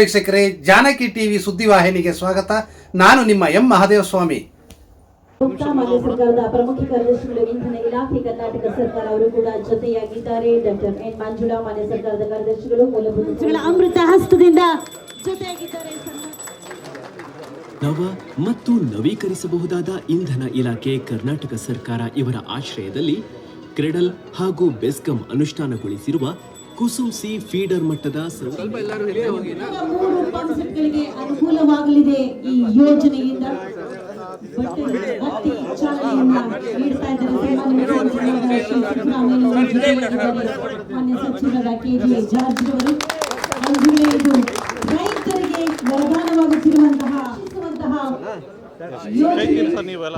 ವೀಕ್ಷಕರೇ ಜಾನಕಿ ಟಿವಿ ಸುದ್ದಿವಾಹಿನಿಗೆ ಸ್ವಾಗತ. ನಾನು ನಿಮ್ಮ ಎಂ ಮಹಾದೇವಸ್ವಾಮಿ. ಸ್ವಾಮಿ ಮಾನ್ಯ ಸರ್ಕಾರದ ಪ್ರಮುಖ ಕಾರ್ಯದರ್ಶಿಗಳು ಇಂಧನ ಇಲಾಖೆ ಕರ್ನಾಟಕ ಸರ್ಕಾರ ಅವರು ಕೂಡ ಜೊತೆಯಾಗಿದ್ದಾರೆ. ಡಾಕ್ಟರ್ ಎನ್ ಮಂಜುಳಾ ಮಾನ್ಯ ಸರ್ಕಾರದ ಕಾರ್ಯದರ್ಶಿಗಳು ಮೂಲಭೂತ ಅಮೃತ ಹಸ್ತದಿಂದ ಜೊತೆಯಾಗಿದ್ದಾರೆ. ನವ ಮತ್ತು ನವೀಕರಿಸಬಹುದಾದ ಇಂಧನ ಇಲಾಖೆ ಕರ್ನಾಟಕ ಸರ್ಕಾರ ಇವರ ಆಶ್ರಯದಲ್ಲಿ ಕ್ರೆಡಲ್ ಹಾಗೂ ಬೆಸ್ಕಾಂ ಅನುಷ್ಠಾನಗೊಳಿಸಿರುವ ಕುಸುಮ್ ಸಿ ಫೀಡರ್ ಮಟ್ಟದ ಅನುಕೂಲವಾಗಲಿದೆ ಈ ಯೋಜನೆಯಿಂದ. ರೈತರಿಗೆ ವರದಾನವಾಗುತ್ತಿರುವಂತಹ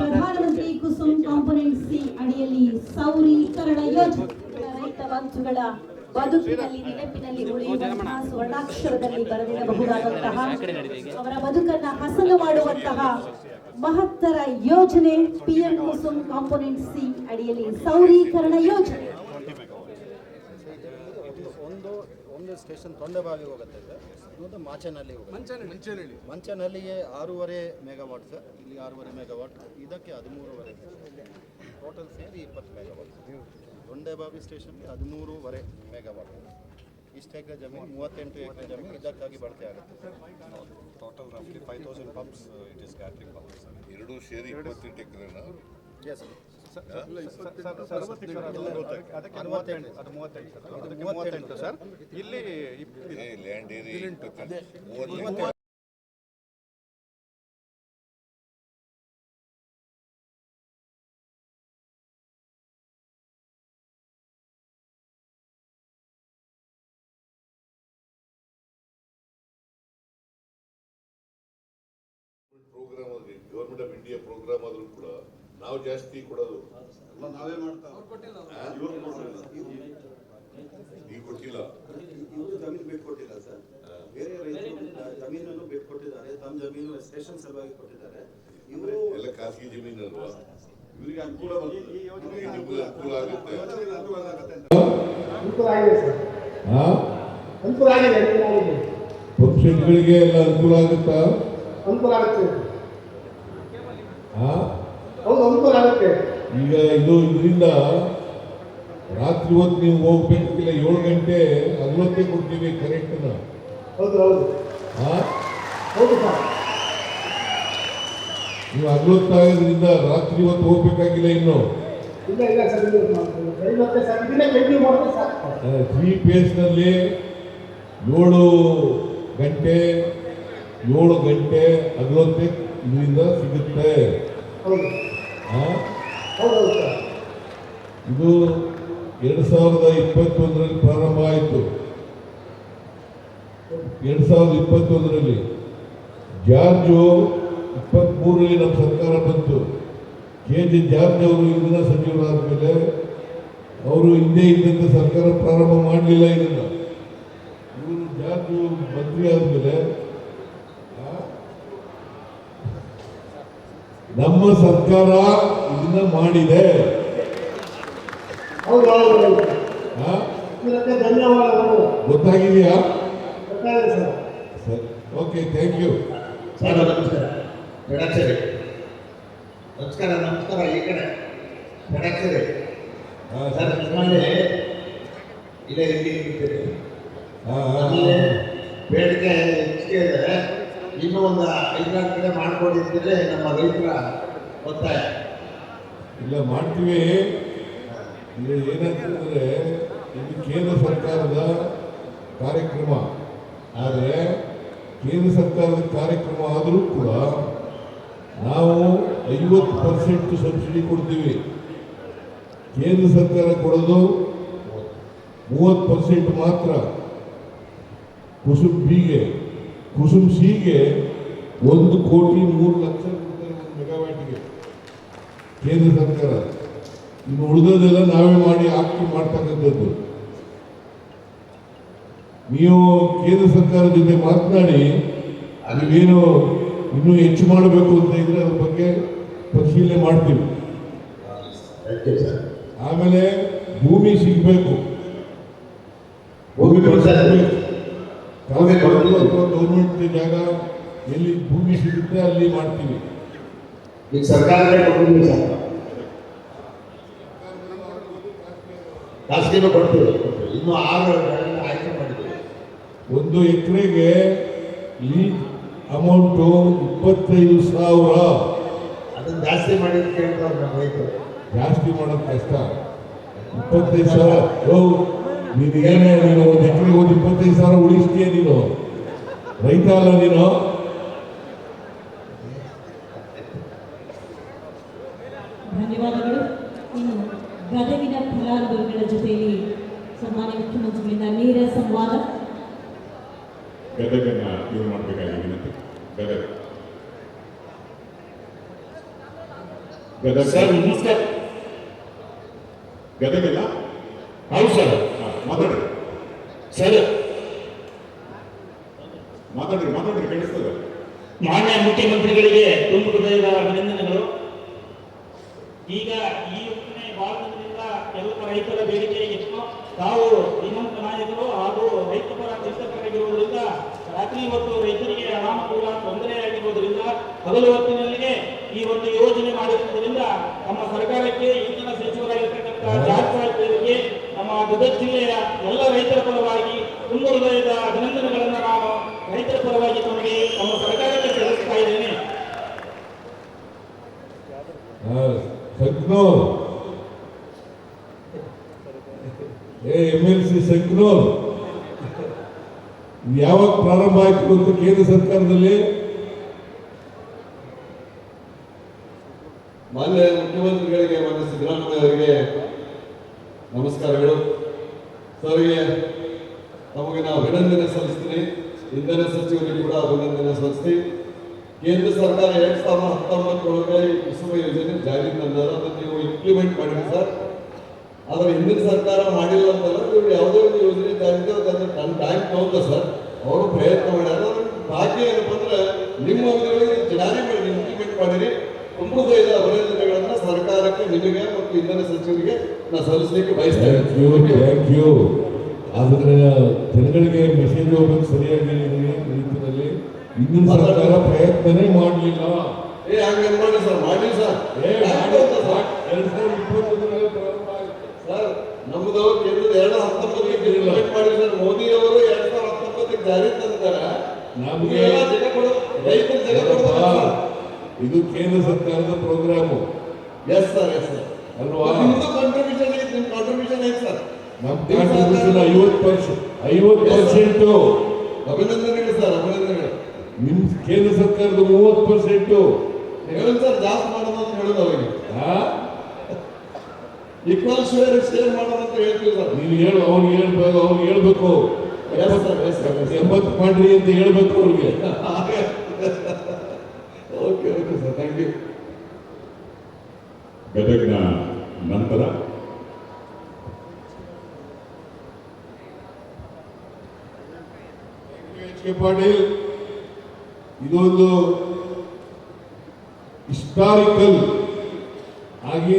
ಪ್ರಧಾನಮಂತ್ರಿ ಕುಸುಮ್ ಕಾಂಪೊನೆಂಟ್ ಸಿ ಅಡಿಯಲ್ಲಿ ಸೌರೀಕರಣ ಯೋಜನೆ. ರೈತ ಬಂಧುಗಳ ಬದುಕಿನಲ್ಲಿ ನೆನಪಿನಲ್ಲಿ ಉಳಿಯುವಂತಹ ಸ್ವರ್ಣಾಕ್ಷರದಲ್ಲಿ ಬರೆದಿರಬಹುದಾದಂತಹ ಅವರ ಬದುಕನ್ನ ಹಸನ ಮಾಡುವಂತಹ ಮಹತ್ತರ ಯೋಜನೆ ಪಿಎಂ ಕುಸುಮ್ ಕಾಂಪೊನೆಂಟ್ ಸಿ ಅಡಿಯಲ್ಲಿ ಸೌರೀಕರಣ ಯೋಜನೆ. ಒಂದು ಸ್ಟೇಷನ್ ತೊಂದರೆ ಹೋಗುತ್ತೆ ಸರ್ ಮಾಚನಹಳ್ಳಿ ಮಂಚನಹಳ್ಳಿ ಮಂಚನಹಳ್ಳಿಗೆ ಆರೂವರೆ ಮೆಗಾವಾಟ್ ಸರ್. ಇಲ್ಲಿ ಆರೂವರೆ ಮೆಗಾವಾಟ್. ಇದಕ್ಕೆ ಹದಿಮೂರುವರೆ ಟೋಟಲ್ ಸೇರಿ ಇಪ್ಪತ್ತು ಮೆಗಾವಾಟ್ ದೊಂಡೆಬಾವಿ ಸ್ಟೇಷನ್ಗೆ ಹದಿಮೂರುವರೆ ಮೆಗಾವಾಟ್ ಇಷ್ಟು ಎಕರೆ ಜಮೀನು ಮೂವತ್ತೆಂಟು ಎಕರೆ ಜಮೀನು ಇದಕ್ಕಾಗಿ ಬಳಕೆ ಆಗುತ್ತೆ total ರಫ್ಲಿ five thousand pumps it is gathering pumps ಎರಡು ಸೇರಿ ಇಪ್ಪತ್ತೆಂಟು ಎಕರೆನ? ಎಸ್ ಸರ್ ಸರ್ ಇಲ್ಲಿ ಪ್ರೋಗ್ರಾಮ್ ಅದು ಗೌರ್ಮೆಂಟ್ ಆಫ್ ಇಂಡಿಯಾ ಪ್ರೋಗ್ರಾಮ್ ಆದರೂ ಕೂಡ ನಾವು ಜಾಸ್ತಿ ಕೊಡೋದು. ನಾವೇ ಮಾಡ್ತಾ ಈಗ ಕೊಟ್ಟಿಲ್ಲ ಇವರು ಜಮೀನು ಬೇಕು ಕೊಟ್ಟಿಲ್ಲ ಸರ್. ಬೇರೆ ರೈತರು ಜಮೀನನ್ನು ಬೇಕು ಕೊಟ್ಟಿದ್ದಾರೆ. ತಮ್ಮ ಜಮೀನು ಸ್ಟೇಷನ್ ಸಲುವಾಗಿ ಕೊಟ್ಟಿದ್ದಾರೆ. ಇವರು ಎಲ್ಲ ಖಾಸಗಿ ಜಮೀನು ಅಲ್ವಾ? ಇವರಿಗೆ ಅನುಕೂಲ ಅನುಕೂಲ ಆಗುತ್ತೆ. ಅನುಕೂಲ ಆಗುತ್ತೆ ಅನುಕೂಲ ಆಗಿದೆ ಸರ್. ಹಾ ಅನುಕೂಲ ಆಗಿದೆ ಅನುಕೂಲ ಆಗಿದೆ. ಪಕ್ಷಗಳಿಗೆ ಎಲ್ಲ ಅನುಕೂಲ ಆಗುತ್ತಾ? ಅನುಕೂಲ ಆಗುತ್ತೆ. ಹಾ ಹೌದು ಅನುಕೂಲ ಆಗುತ್ತೆ. ಈಗ ಇದು ಇದರಿಂದ ರಾತ್ರಿ ಹೊತ್ತು ನೀವು ಹೋಗ್ಬೇಕಿಲ್ಲ ಏಳು ಗಂಟೆ ಹಗಲೊತ್ತೇ ಕೊಡ್ತೀವಿ ಕರೆಕ್ಟ್ ಹೌದು ಹೌದು. ಹಾ ಹೌದು ಸರ್. ನೀವು ಹಗಲೊತ್ತಾಗೋದ್ರಿಂದ ರಾತ್ರಿ ಹೊತ್ತು ಹೋಗ್ಬೇಕಾಗಿಲ್ಲ ಇನ್ನು? ಇಲ್ಲ ಇಲ್ಲ ಸರ್ ತ್ರೀ ಪೇಸ್ನಲ್ಲಿ ಏಳು ಗಂಟೆ ಏಳು ಗಂಟೆ ಹಗಲೊತ್ತೆ ಇದರಿಂದ ಸಿಗುತ್ತೆ. ಹೌದು. ಇದು ಎರಡು ಸಾವಿರದ ಇಪ್ಪತ್ತೊಂದರಲ್ಲಿ ಪ್ರಾರಂಭ ಆಯಿತು. ಎರಡು ಸಾವಿರದ ಇಪ್ಪತ್ತೊಂದರಲ್ಲಿ ಜಾರ್ಜು ಇಪ್ಪತ್ತ್ಮೂರರಲ್ಲಿ ನಮ್ಮ ಸರ್ಕಾರ ಬಂತು. ಕೆ ಜಿ ಜಾರ್ಜ್ ಅವರು ಇದನ್ನ ಸಚಿವರಾದ ಮೇಲೆ ಅವರು ಹಿಂದೆ ಇದ್ದಂಥ ಸರ್ಕಾರ ಪ್ರಾರಂಭ ಮಾಡಲಿಲ್ಲ ಇದನ್ನು. ಇವರು ಜಾರ್ಜ್ ಮಂತ್ರಿ ಆದಮೇಲೆ ನಮ್ಮ ಸರ್ಕಾರ ಇದನ್ನ ಮಾಡಿದೆ. ಗೊತ್ತಾಗಿದೆಯಾ? ಓಕೆ ಥ್ಯಾಂಕ್ ಯು ಸರ್ ನಮಸ್ಕಾರ. ಬೆಡಚೇರಿ ನಮಸ್ಕಾರ ನಮಸ್ಕಾರ ಈ ಕಡೆ. ಬೆಡಾಕ್ಷರಿ ಸರ್ ನಿಮ್ಮಲ್ಲಿ ಇಲ್ಲೇ ಇಲ್ಲಿ ಹಾಂ ಬೇಡಿಕೆ ಹೆಚ್ಚಿಗೆ ಇದೆ. ಇನ್ನೂ ಒಂದು ಐದಾರು ಕಡೆ ಮಾಡ್ಕೊಂಡಿದ್ದರೆ ನಮ್ಮ ರೈತರ ಒತ್ತಾಯ. ಇಲ್ಲ, ಮಾಡ್ತೀವಿ. ಇಲ್ಲಿ ಏನಂತಂದ್ರೆ ಇದು ಕೇಂದ್ರ ಸರ್ಕಾರದ ಕಾರ್ಯಕ್ರಮ. ಆದರೆ, ಕೇಂದ್ರ ಸರ್ಕಾರದ ಕಾರ್ಯಕ್ರಮ ಆದರೂ ಕೂಡ ನಾವು ಐವತ್ತು ಪರ್ಸೆಂಟ್ ಸಬ್ಸಿಡಿ ಕೊಡ್ತೀವಿ. ಕೇಂದ್ರ ಸರ್ಕಾರ ಕೊಡೋದು ಮೂವತ್ತು ಪರ್ಸೆಂಟ್ ಮಾತ್ರ. ಕುಸುಮ್ ಬಿಗೆ. ಕುಸುಮ್ ಸಿಗೆ ಒಂದು ಕೋಟಿ ಮೂರು ಲಕ್ಷ ರೂಪಾಯಿ ಮೆಗಾವ್ಯಾಟ್ಗೆ ಕೇಂದ್ರ ಸರ್ಕಾರ. ಇನ್ನು ಉಳಿದೋದೆಲ್ಲ ನಾವೇ ಮಾಡಿ ಹಾಕಿ ಮಾಡ್ತಕ್ಕಂಥದ್ದು. ನೀವು ಕೇಂದ್ರ ಸರ್ಕಾರದ ಜೊತೆ ಮಾತನಾಡಿ ನೀವೇನು ಇನ್ನೂ ಹೆಚ್ಚು ಮಾಡಬೇಕು ಅಂತ ಇದ್ರೆ ಅದ್ರ ಬಗ್ಗೆ ಪರಿಶೀಲನೆ ಮಾಡ್ತೀವಿ. ಆಮೇಲೆ ಭೂಮಿ ಸಿಗಬೇಕು. ಭೂಮಿ ಕೊಡ್ತಾರೆ. ಅಥವಾ ಗೌರ್ಮೆಂಟ್ ಜಾಗ ಎಲ್ಲಿ ಭೂಮಿ ಸಿಗುತ್ತೆ ಅಲ್ಲಿ ಮಾಡ್ತೀವಿ. ಈಗ ಸರ್ಕಾರ ಖಾಸಗಿನೂ ಕೊಡ್ತೀವಿ. ಇನ್ನು ಆರು ಆಯ್ಕೆ ಮಾಡಿದ್ದೀವಿ. ಒಂದು ಎಕರೆಗೆ ಈ ಅಮೌಂಟು ಇಪ್ಪತ್ತೈದು ಸಾವಿರ. ಅದನ್ನು ಜಾಸ್ತಿ ಮಾಡಿದ ಕೇಳ್ತಾರೆ ನಮ್ಮ ರೈತರು. ಜಾಸ್ತಿ ಮಾಡೋದು ಕಷ್ಟ. ಇಪ್ಪತ್ತೈದು ಸಾವಿರ. ನೀನು ಏನೇ ನೀನು ಒಂದು ಎಕರೆಗೆ ಒಂದು ಇಪ್ಪತ್ತೈದು ಸಾವಿರ ಉಳಿಸ್ತೀಯ ನೀನು? ರೈತ ಅಲ್ಲ ನೀನು? ಧನ್ಯವಾದಗಳು. ಇನ್ನು ಗದಗಿನ ಫಲಾನುಭವಿಗಳ ಜೊತೆಯಲ್ಲಿ ಸನ್ಮಾನ್ಯ ಮುಖ್ಯಮಂತ್ರಿಗಳಿಂದ ನೇರ ಸಂವಾದ. ಗದಗನ್ನ ಇದು ಮಾಡಬೇಕಾಗಿ ವಿನಂತಿ. ಗದಗ. ಗದಗ. ಸರ್ ನಮಸ್ಕಾರ. ಗದಗಲ್ಲ? ಹೌದು ಸರ್ ಹಾ, ಮಾತಾಡ್ರಿ ಸರ್ ಮಾತಾಡ್ರಿ ಮಾತಾಡ್ರಿ ಕೇಳಿಸ್ತದ ಮಾನ್ಯ ಮುಖ್ಯಮಂತ್ರಿಗಳಿಗೆ ತುಂಬ ಹೃದಯದ ಅಭಿನಂದನೆಗಳು. ಈಗ ಈ ಯೋಜನೆ ಭಾರತದಿಂದ ಕೆಲವು ರೈತರ ಬೇಡಿಕೆ ಎಷ್ಟು ತಾವು ಶ್ರೀಮಂತ ನಾಯಕರು ಹಾಗೂ ರೈತ ಪರ ಚಿಂತಕರಾಗಿರುವುದರಿಂದ ರಾತ್ರಿ ಮತ್ತು ರೈತರಿಗೆ ಅನಾನುಕೂಲ ತೊಂದರೆಯಾಗಿರುವುದರಿಂದ, ಹಗಲು ಹೊತ್ತಿನಲ್ಲಿಗೆ ಈ ಒಂದು ಯೋಜನೆ ಮಾಡಿರುವುದರಿಂದ ನಮ್ಮ ಸರ್ಕಾರಕ್ಕೆ ಇಂಧನ ಸಚಿವರಾಗಿರ್ತಕ್ಕಂಥ ಜಾರ್ಜ್ ಸಾಹೇಬರಿಗೆ ನಮ್ಮ ಗದಗ ಜಿಲ್ಲೆಯ ಎಲ್ಲ ರೈತರ ಪರವಾಗಿ ತುಂಬ ಹೃದಯದ ಅಭಿನಂದನೆಗಳನ್ನು ನಾನು ರೈತರ ಪರವಾಗಿ ತಮಗೆ ನಮ್ಮ ಸರ್ಕಾರಕ್ಕೆ ಏ, ಎಂ ಎಲ್ ಸಿ ಸಂಕ್ನೂರ್ ಯಾವಾಗ ಪ್ರಾರಂಭ ಆಯ್ತು ಅಂತ ಕೇಂದ್ರ ಸರ್ಕಾರದಲ್ಲಿ? ಮಾನ್ಯ ಮುಖ್ಯಮಂತ್ರಿಗಳಿಗೆ, ಮಾನ್ಯ ಸಿದ್ದರಾಮಯ್ಯ ಅವರಿಗೆ ನಮಸ್ಕಾರಗಳು. ಸರ್ಗೆ, ತಮಗೆ ನಾವು ಅಭಿನಂದನೆ ಸಲ್ಲಿಸ್ತೀನಿ. ಇಂಧನ ಸಚಿವರಿಗೆ ಕೂಡ ಅಭಿನಂದನೆ ಸಲ್ಲಿಸ್ತೀನಿ. ಕೇಂದ್ರ ಸರ್ಕಾರ ಎರಡ್ ಸಾವಿರದ ಹತ್ತೊಂಬತ್ತರೊಳಗೆ ಕುಸುಮ ಯೋಜನೆ ಜಾರಿಗೆ ತಂದಾರ. ಅದನ್ನು ನೀವು ಇಂಪ್ಲಿಮೆಂಟ್ ಮಾಡಿರಿ ಸರ್. ಆದ್ರೆ ಹಿಂದಿನ ಸರ್ಕಾರ ಮಾಡಿಲ್ಲ ಅಂತಲ್ಲ ನೀವು ಯಾವುದೇ ಒಂದು ಯೋಜನೆ ಜಾರಿಗೆ ನನ್ನ ಟೈಮ್ ತಗೊಂಡ ಸರ್ ಅವರು ಪ್ರಯತ್ನ ಮಾಡ್ಯಾರ. ಬಾಕಿ ಏನಪ್ಪ ಅಂದ್ರೆ ನಿಮ್ಮ ಅವಧಿಗಳಿಗೆ ಜಾರಿ ಮಾಡಿ ಇಂಪ್ಲಿಮೆಂಟ್ ಮಾಡಿರಿ. ತುಂಬುದೈದ ಅಭಿನಂದನೆಗಳನ್ನ ಸರ್ಕಾರಕ್ಕೆ ನಿಮಗೆ ಮತ್ತು ಇಂಧನ ಸಚಿವರಿಗೆ ನಾನು ಸಲ್ಲಿಸಲಿಕ್ಕೆ ಬಯಸ್ತೇನೆ. ಥ್ಯಾಂಕ್ ಯು ಆದ್ರೆ ಜನಗಳಿಗೆ ಮೆಸೇಜ್ ಹೋಗೋದು ಸರಿಯಾಗಿ ರೀತಿಯಲ್ಲಿ. ಇಂದಿನ ಸರ್ಕಾರ ಪ್ರಯತ್ನನೇ ಮಾಡಲಿಲ್ಲ. ಏ ಹಂಗೆ ಮಾಡಿ ಸರ್ ಮಾಡಿ ಸರ್? ಎರಡ್ ಸಾವಿರದ ಇಪ್ಪತ್ತೊಂದರಲ್ಲಿ ಪ್ರಾರಂಭ ಆಯ್ತು ಸರ್ ನಮ್ಮದು ಕೇಂದ್ರದ ಎರಡು ಹತ್ತೊಂಬತ್ತಕ್ಕೆ ಇಂಪ್ಲಿಮೆಂಟ್ ಮಾಡಿ ಸರ್ ಮೋದಿ ಅವರು ಎರಡ್ ಸಾವಿರದ ಹತ್ತೊಂಬತ್ತಕ್ಕೆ ಜಾರಿ ತಂದಾರ ನಮ್ಗೆ ರೈತರು ಕೊಡ್ತಾರೆ ಇದು ಕೇಂದ್ರ ಸರ್ಕಾರದ program. Yes sir yes sir ಅಲ್ವಾ? ನಿಮ್ದು ಕಾಂಟ್ರಿಬ್ಯೂಷನ್ ಐತೆ ನಿಮ್ಮ ಕಾಂಟ್ರಿಬ್ಯೂಷನ್ ಐತೆ ಸರ್ ನಮ್ಮ ಕಾಂಟ್ರಿಬ್ಯೂಷನ್ ಐವತ್ತು ಪರ್ಸೆಂಟ್ ಐವತ್ತು ಪರ್ಸೆಂಟು. ಅಭಿನಂದನೆಗಳು ಸರ್ ಅಭಿನಂದನೆಗಳು. ನಿಮ್ ಕೇಂದ್ರ ಸರ್ಕಾರದ ಮೂವತ್ತು ಪರ್ಸೆಂಟು. ಹೇಳೋದು ಸರ್ ಜಾಸ್ತಿ ಮಾಡೋದು ಅಂತ ಹೇಳೋದು ಅವರಿಗೆ ಈಕ್ವಲ್ ಶೇರ್ ಶೇರ್ ಮಾಡೋದು ಅಂತ ಹೇಳ್ತೀವಿ ಸರ್ ನೀನು ಹೇಳು ಅವ್ರಿಗೆ ಹೇಳ್ಬೇಕು ಅವ್ರಿಗೆ ಹೇಳ್ಬೇಕು. ಎಂಬತ್ತು ಮಾಡ್ರಿ ಅಂತ ಹೇಳ್ಬೇಕು ಅವ್ರಿಗೆ. Okay okay sir thank you ಗದಗ್ನ ನಂತರ? ಎಚ್ ಕೆ ಪಾಟೀಲ್ ಇದೊಂದು ಹಿಸ್ಟಾರಿಕಲ್ ಆಗಿ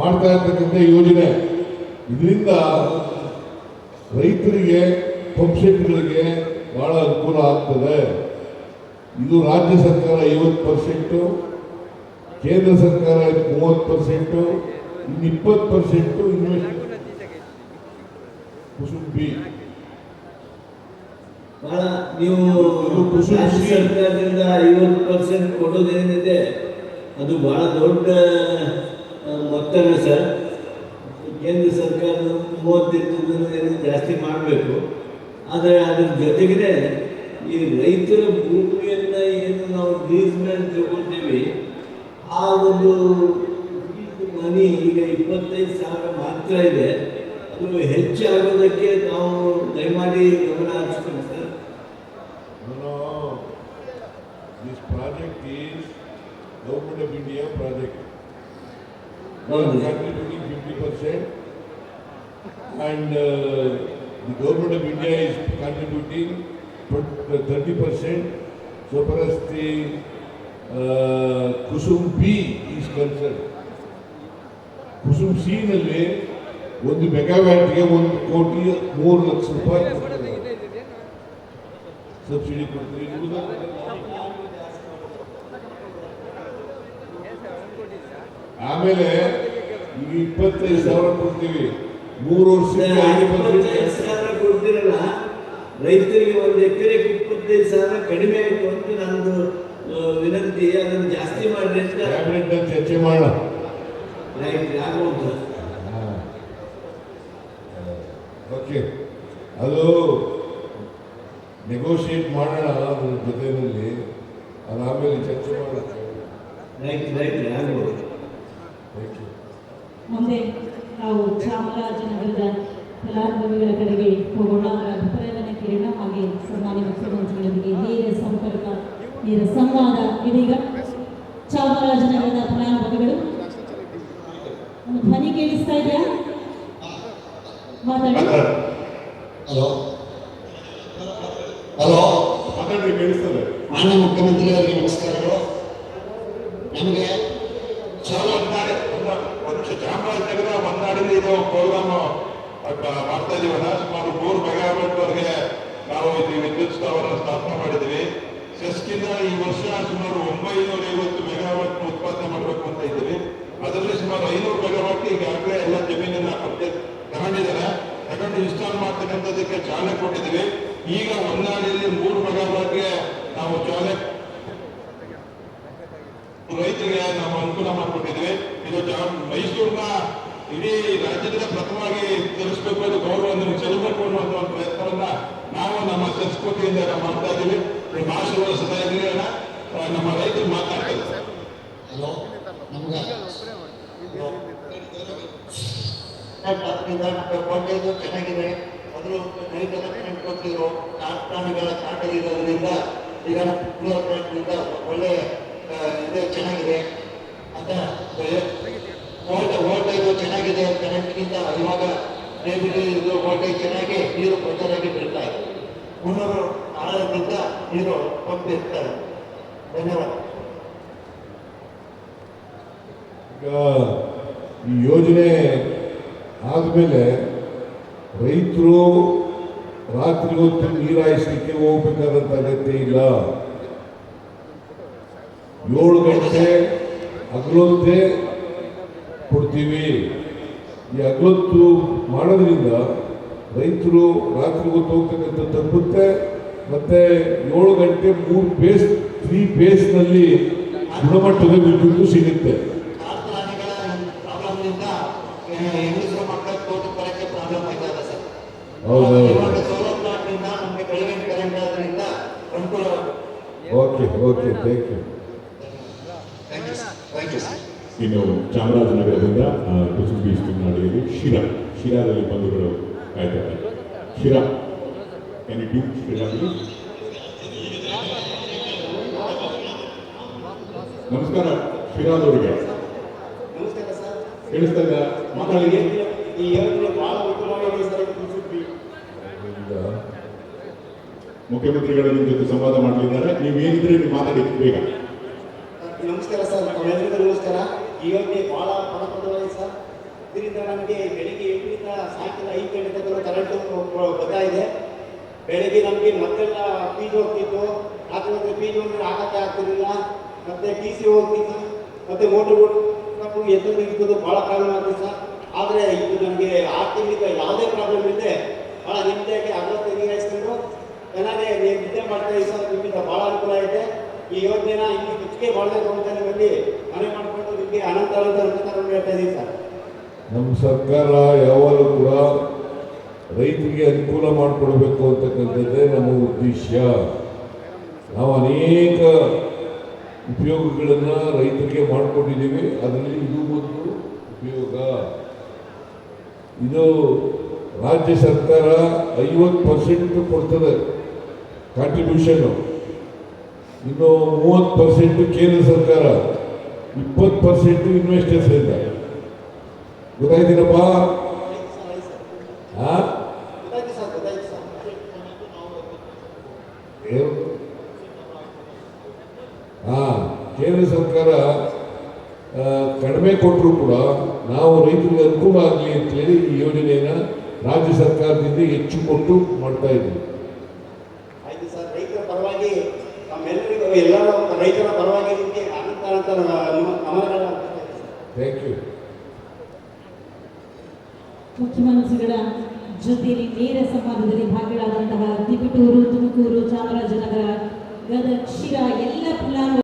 ಮಾಡ್ತಾ ಇರ್ತಕ್ಕಂಥ ಯೋಜನೆ. ಇದರಿಂದ ರೈತರಿಗೆ ಪಂಪ್ಸೆಟ್ಗಳಿಗೆ ಬಹಳ ಅನುಕೂಲ ಆಗ್ತದೆ. ಇದು ರಾಜ್ಯ ಸರ್ಕಾರ ಐವತ್ತು ಪರ್ಸೆಂಟು, ಕೇಂದ್ರ ಸರ್ಕಾರ ಮೂವತ್ತು ಪರ್ಸೆಂಟು, ಇನ್ನು ಇಪ್ಪತ್ತು ಪರ್ಸೆಂಟು ಇನ್ವೆಸ್ಟ್ ನೀವು ರಾಜ್ಯ. ಸರ್ಕಾರದಿಂದ ಐವತ್ತು ಪರ್ಸೆಂಟ್ ಕೊಡೋದೇನಿದೆ, ಅದು ಬಹಳ ದೊಡ್ಡ ಮೊತ್ತನೇ ಸರ್. ಕೇಂದ್ರ ಸರ್ಕಾರ ಏನು ಜಾಸ್ತಿ ಮಾಡಬೇಕು. ಆದರೆ ಅದ್ರ ಜೊತೆಗೆ ಈ ರೈತರ ಭೂಮಿಯನ್ನ ಏನು ನಾವು ಲೀಸ್ ಮೇಲೆ ತಗೊಳ್ತೀವಿ ಆ ಒಂದು ಮನಿ ಈಗ ಇಪ್ಪತ್ತೈದು ಸಾವಿರ ಮಾತ್ರ ಇದೆ. ಅದು ಹೆಚ್ಚಾಗೋದಕ್ಕೆ ನಾವು ದಯಮಾಡಿ ಗಮನ ಹರಿಸ್ತೀವಿ sir. This project is project. is India project contributing fifty percent. And uh, the Government of India is contributing thirty percent. So far as the uh, Kusum B is concerned. Kusum C one ಒಂದು ಮೆಗಾವ್ಯಾಟ್ಗೆ ಒಂದು ಕೋಟಿ ಮೂರು ಲಕ್ಷ ಕೊಡ್ತಾರೆ. Subsidy ಕೊಡ್ತೀವಿ ಆಮೇಲೆ ಈಗ ಇಪ್ಪತ್ತೈದು ಸಾವಿರ ಕೊಡ್ತೀವಿ ಮೂರು ವರ್ಷ ಕೊಡ್ತಿರಲ್ಲ ರೈತರಿಗೆ ಒಂದು ಎಕರೆಗೆ ಇಪ್ಪತ್ತೈದು ಸಾವಿರ ಕಡಿಮೆ ಆಯಿತು ಅಂತ ನಂದು ವಿನಂತಿ. ಅದನ್ನು ಜಾಸ್ತಿ ಮಾಡಿ. ಚರ್ಚೆ ಮಾಡೋಣ ಓಕೆ ಅದು ನೆಗೋಷಿಯೇಟ್ ಮಾಡೋಣ ಅದ್ರ ಜೊತೆಯಲ್ಲಿ. ಆಮೇಲೆ ಚರ್ಚೆ ಮಾಡೋಣ. ರೈಟ್ ರೈಟ್ ಆಗ್ಬೋದು ಥ್ಯಾಂಕ್ ಯು ಮುಂದೆ. ನಾವು ಚಾಮರಾಜನಗರದ ಫಲಾನುಭವಿಗಳ ಕಡೆಗೆ ಹೋಗೋಣ. ಅವರ ಅಭಿಪ್ರಾಯವನ್ನು ಕೇಳೋಣ. ಹಾಗೆ ಸನ್ಮಾನ್ಯ ಮುಖ್ಯಮಂತ್ರಿಗಳೊಂದಿಗೆ ನೇರ ಸಂಪರ್ಕ ನೇರ ಸಂವಾದ. ಇದೀಗ ಚಾಮರಾಜನಗರದ ಫಲಾನುಭವಿಗಳು ಧ್ವನಿ ಕೇಳಿಸ್ತಾ ಇದೆಯಾ? ಮಾತಾಡಿ. ಹಲೋ. ಹಲೋ. ಮಾತಾಡ್ರಿ ಕೇಳಿಸ್ತದೆ. ಮಾನ್ಯ ಮುಖ್ಯಮಂತ್ರಿಯವರಿಗೆ ನಮಸ್ಕಾರಗಳು. ನಮಗೆ ಒಂದು ಹೊನ್ನಾಡಿಲಿ ಇದು ಪ್ರೋಗ್ರಾಮ್. ಮಾಡ್ತಾ ಇದೀವಲ್ಲ ಸುಮಾರು ಮೂರು ಮೆಗಾವಾಟ್ವರೆಗೆ ನಾವು ಇದು ವಿದ್ಯುತ್ ಸ್ಥಾವರ ಸ್ಥಾಪನೆ ಮಾಡಿದ್ವಿ ಸೆಸ್ಕಿಂದ ಈ ವರ್ಷ ಸುಮಾರು ಒಂಬೈನೂರ ಐವತ್ತು ಮೆಗಾವಾಟ್ ಉತ್ಪಾದನೆ ಮಾಡಬೇಕು ಅಂತ ಇದ್ದೀವಿ. ಅದರಲ್ಲಿ ಸುಮಾರು ಐನೂರು ಮೆಗಾವಾಟ್ ಈಗಾಗಲೇ ಎಲ್ಲ ಜಮೀನನ್ನ ಪರ್ಚೇಸ್ ತಗೊಂಡಿದ್ದಾರೆ. ತಗೊಂಡು ಇನ್ಸ್ಟಾಲ್ ಮಾಡ್ತಕ್ಕಂಥದ್ದಕ್ಕೆ ಚಾಲನೆ ಕೊಟ್ಟಿದ್ದೀವಿ. ಈಗ ಹೊನ್ನಾಳಿಯಲ್ಲಿ ಮೂರು ಮೆಗಾವ್ಯಾಟ್ಗೆ ನಾವು ಚಾಲನೆ ರೈತರಿಗೆ ನಾವು ಅನುಕೂಲ ಮಾಡಿಕೊಟ್ಟಿದ್ವಿ ಇದು ಮೈಸೂರಿನ ಇಡೀ ರಾಜ್ಯದಿಂದ ಪ್ರಥಮವಾಗಿ ತಿಳಿಸ್ಬೇಕು ಅದು ಗೌರವವನ್ನು ಚೆಲ್ಲಬೇಕು ಅನ್ನುವಂಥ ಪ್ರಯತ್ನವನ್ನ ನಾವು ನಮ್ಮ ಸಂಸ್ಕೃತಿಯಿಂದ ಮಾಡ್ತಾ ಇದ್ದೀವಿ. ಆಶೀರ್ವಾದ ಸದಾ ಆ, ನಮ್ಮ ರೈತರು ಮಾತಾಡ್ತಾರೆ. ಹಲೋ ನಮ್ಗೆ ಕೋಟೆದು ಚೆನ್ನಾಗಿದೆ. ಮೊದಲು ರೈತರ ನಾಲ್ಕು ಪ್ರಾಣಿಗಳ ಕಾಟ ಇರೋದ್ರಿಂದ ಈಗ ಒಳ್ಳೆ ಇದೆ ಚೆನ್ನಾಗಿದೆ ಅಂತ ವೋಲ್ಟ್ ವೋಲ್ಟೇಜ್ ಚೆನ್ನಾಗಿದೆ ಕರೆಂಟ್ಗಿಂತ ಇವಾಗ ರೇಬಿಡಿ ಇದು ವೋಲ್ಟೇಜ್ ಚೆನ್ನಾಗಿ ನೀರು ಪ್ರಚಾರಾಗಿ ಬೀಳ್ತಾ ಇದೆ. ಮುನ್ನೂರು ಆಳದಿಂದ ನೀರು ಪಂಪ್ ಇರ್ತಾರೆ ಧನ್ಯವಾದ. ಈಗ ಈ ಯೋಜನೆ ಆದಮೇಲೆ ರೈತರು ರಾತ್ರಿ ಹೊತ್ತು ನೀರಾಯಿಸಲಿಕ್ಕೆ ಹೋಗ್ಬೇಕಾದಂತ ಅಗತ್ಯ ಇಲ್ಲ. ಏಳು ಗಂಟೆ ಹಗಲೊತ್ತೇ ಕೊಡ್ತೀವಿ. ಈ ಹಗಲೊತ್ತು ಮಾಡೋದ್ರಿಂದ ರೈತರು ರಾತ್ರಿ ಹೊತ್ತು ಹೋಗ್ತಕ್ಕಂಥ ತಪ್ಪುತ್ತೆ. ಮತ್ತೆ ಏಳು ಗಂಟೆ ಮೂರು ಬೇಸ್ ತ್ರೀ ಬೇಸ್ನಲ್ಲಿ ಗುಣಮಟ್ಟದ ವಿದ್ಯುತ್ ಸಿಗುತ್ತೆ. ಓಕೆ ಓಕೆ ಥ್ಯಾಂಕ್ ಯು ಇನ್ನು ಚಾಮರಾಜನಗರದಿಂದ ಕುಸುಂಬಿ ನಾಡಿಯಲ್ಲಿ ಶಿರಾ ಶಿರಾದಲ್ಲಿ ಬಂಧುಗಳು ಕಾಯ್ತಾರೆ. ಶಿರಾ ಎನಿ ಡ್ಯೂ ಶಿರಾ please? ನಮಸ್ಕಾರ ಶಿರಾದವರಿಗೆ. ಕೇಳಿಸ್ತಾ ಇಲ್ಲ ಮಾತಾಡಿ ಈ ಯೋಜನೆ ಬಹಳ ಉತ್ತಮವಾಗಿದೆ ಸರ್ ಕುಸುಬಿ. ಮುಖ್ಯಮಂತ್ರಿಗಳು ನಿಮ್ಮ ಜೊತೆ ಸಂವಾದ ಮಾಡಲಿದ್ದಾರೆ. ನೀವು ಏನಿದ್ರೆ ನೀವು ಮಾತಾಡಿ ಬೇಗ. ನಮಸ್ಕಾರ ಸರ್. ನಮಸ್ಕಾರ. ಈ ಯೋಜನೆ ಬಹಳ ಫಲಪ್ರದವಾಗಿದೆ ಸರ್. ಇದರಿಂದ ನಮಗೆ ಬೆಳಿಗ್ಗೆ ಎಂಟರಿಂದ ಸಾಯಂಕಾಲ ಐದು ಗಂಟೆ ತನಕ ಕರೆಂಟು ಬರ್ತಾ ಇದೆ. ಬೆಳಿಗ್ಗೆ ನಮಗೆ ಮತ್ತೆಲ್ಲ ಪೀಜ್ ಹೋಗ್ತಿತ್ತು. ರಾತ್ರಿ ಮತ್ತೆ ಪೀಜ್ ಹೋಗಿ ಆಗಕ್ಕೆ ಆಗ್ತಿರಲಿಲ್ಲ. ಮತ್ತೆ ಟಿ ಸಿ ಹೋಗ್ತಿತ್ತು. ಮತ್ತೆ ಮೋಟ್ರ್ ನಾವು ಎದ್ದು ನಿಂತಿದ್ದು ಭಾಳ ಪ್ರಾಬ್ಲಮ್ ಆಗ್ತಿತ್ತು ಸರ್. ಆದರೆ ಇದು ನಮಗೆ ಆರು ತಿಂಗಳಿಂದ ಯಾವುದೇ ಪ್ರಾಬ್ಲಮ್ ಇಲ್ಲದೆ ಭಾಳ ನೆಮ್ಮದಿಯಾಗಿ ಅಗಲತ್ತೆ ಚೆನ್ನಾಗೇ ಚೆನ್ನಾಗಿ ನಿದ್ದೆ ಮಾಡ್ತಾ ಇದ್ದೀವಿ ಸರ್. ನಿಮ್ಮಿಂದ ಭಾಳ ಅನುಕೂಲ ಇದೆ ಈ ಯೋಜನೆನ ಇಲ್ಲಿ ಹೆಚ್ಚಿಗೆ ಮಾಡಬೇಕು ಅಂತ ನಿಮ್ಮಲ್ಲಿ ಸರ್. ನಮ್ಮ ಸರ್ಕಾರ ಯಾವಾಗಲೂ ಕೂಡ ರೈತರಿಗೆ ಅನುಕೂಲ ಮಾಡಿಕೊಡ್ಬೇಕು ಅಂತಕ್ಕಂಥದ್ದೇ ನಮ್ಮ ಉದ್ದೇಶ. ನಾವು ಅನೇಕ ಉಪಯೋಗಗಳನ್ನು ರೈತರಿಗೆ ಮಾಡಿಕೊಂಡಿದ್ದೀವಿ. ಅದರಲ್ಲಿ ಇದು ಒಂದು ಉಪಯೋಗ. ಇದು ರಾಜ್ಯ ಸರ್ಕಾರ ಐವತ್ತು ಪರ್ಸೆಂಟ್ ಕೊಡ್ತದೆ ಕಾಂಟ್ರಿಬ್ಯೂಷನ್ನು ಇನ್ನು ಮೂವತ್ತು ಪರ್ಸೆಂಟ್ ಕೇಂದ್ರ ಸರ್ಕಾರ. ಇಪ್ಪತ್ತು ಪರ್ಸೆಂಟ್ ಇನ್ವೆಸ್ಟರ್ಸ್ ಇದ್ದಾರೆ ಗೊತ್ತಾಯ್ತೀನಪ್ಪ? ಹಾ ಕೇಂದ್ರ ಸರ್ಕಾರ ಕಡಿಮೆ ಕೊಟ್ಟರು ಕೂಡ ನಾವು ರೈತರಿಗೆ ಅನುಕೂಲ ಆಗಲಿ ಅಂತೇಳಿ ಈ ಯೋಜನೆಯನ್ನು ರಾಜ್ಯ ಸರ್ಕಾರದಿಂದ ಹೆಚ್ಚು ಕೊಟ್ಟು ಮಾಡ್ತಾ ಇದ್ದೀವಿ. ರೈತರ ಪರವಾಗಿ ನಮ್ಮೆಲ್ಲರಿಗೂ ಎಲ್ಲರ, ರೈತರ ಪರವಾಗಿ ನಿಮಗೆ ಅನಂತ ಅನಂತ ನಮನಗಳ ಥ್ಯಾಂಕ್ ಯು ಮುಖ್ಯಮಂತ್ರಿಗಳ ಜೊತೆಯಲ್ಲಿ ನೇರ ಸಂವಾದದಲ್ಲಿ ಭಾಗಿಗಳಾದಂತಹ ತಿಪಟೂರು ತುಮಕೂರು ಚಾಮರಾಜನಗರ ಗದಗ ಶಿರಾ ಎಲ್ಲ ಫಲಾನು